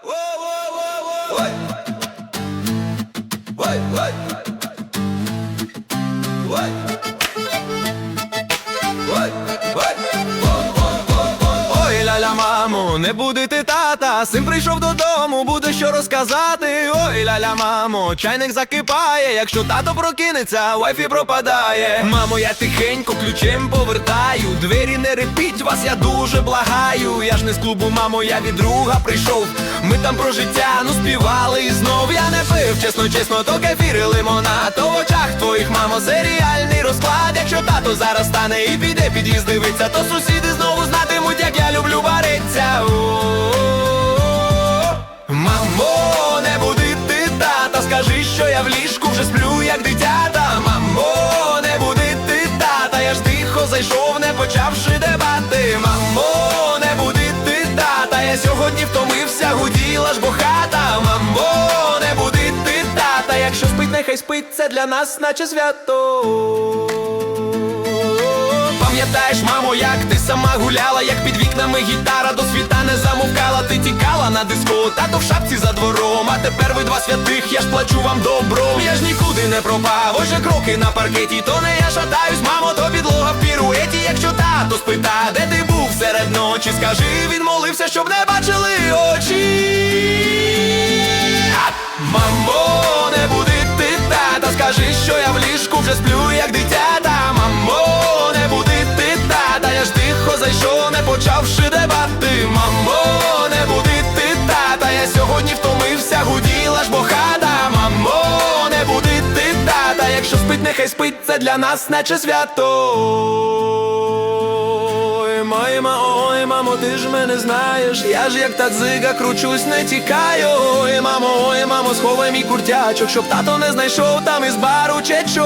我我我我我 мамо, не будете тата, син прийшов додому, буде що розказати. Ой, ляля, мамо, чайник закипає, якщо тато прокинеться, вайфі пропадає. Мамо, я тихенько ключем повертаю. Двері не репіть вас, я дуже благаю. Я ж не з клубу, мамо, я від друга прийшов. Ми там про життя, ну співали і знов я не пив, чесно, чесно, то кефір і лимонад. То в очах твоїх, мамо, серіальний розклад. Якщо тато зараз стане і піде під'їзд дивиться, то сусіди знову як я люблю вариться. Мамо, не буди ти тата, скажи, що я в ліжку вже сплю, як дитята. Мамо, не буди ти тата, я ж тихо зайшов, не почавши дебати. Мамо, не буди ти тата, я сьогодні втомився, гуділа ж бо хата. Мамо, не буди ти тата, якщо спить, нехай спить, це для нас, наче свято. Пам'ятаєш, мамо, як ти сама гуляла, як під вікнами гітара до світа не замовкала, ти тікала на диско, тато в шапці за двором, а тепер ви два святих, я ж плачу вам добром. Я ж нікуди не пропав, ось же кроки на паркеті, то не я шатаюсь, мамо, то підлога в піруеті. Якщо тато спита, де ти був серед ночі, скажи, він молився, щоб не бачили очі. Мамо, не буди ти тата, скажи, що я в ліжку вже сплю, як дитята. Почавши дебати. Мамо, не буди ти тата, я сьогодні втомився, гуділа ж бо хата. Мамо, не буди ти тата, якщо спить, нехай спить, це для нас наче свято. Ой, мама, ой, мамо, ти ж мене знаєш, я ж як та дзига кручусь, не тікаю. Ой, мамо, ой, мамо, сховай мій куртячок, щоб тато не знайшов там із бару чечо.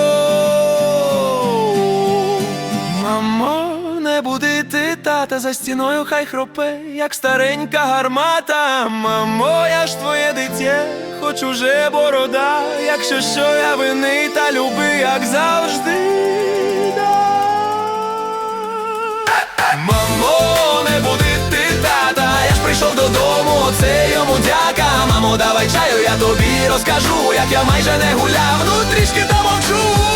Мамо, не буди ти тата за стіною, хай хропе, як старенька гармата. Мамо, я ж твоє дитя, хоч уже борода, якщо що я винний та люби, як завжди. Да. Мамо, не буди ти тата, я ж прийшов додому, оце йому дяка. Мамо, давай чаю, я тобі розкажу, як я майже не гуляв, ну трішки та мовчу.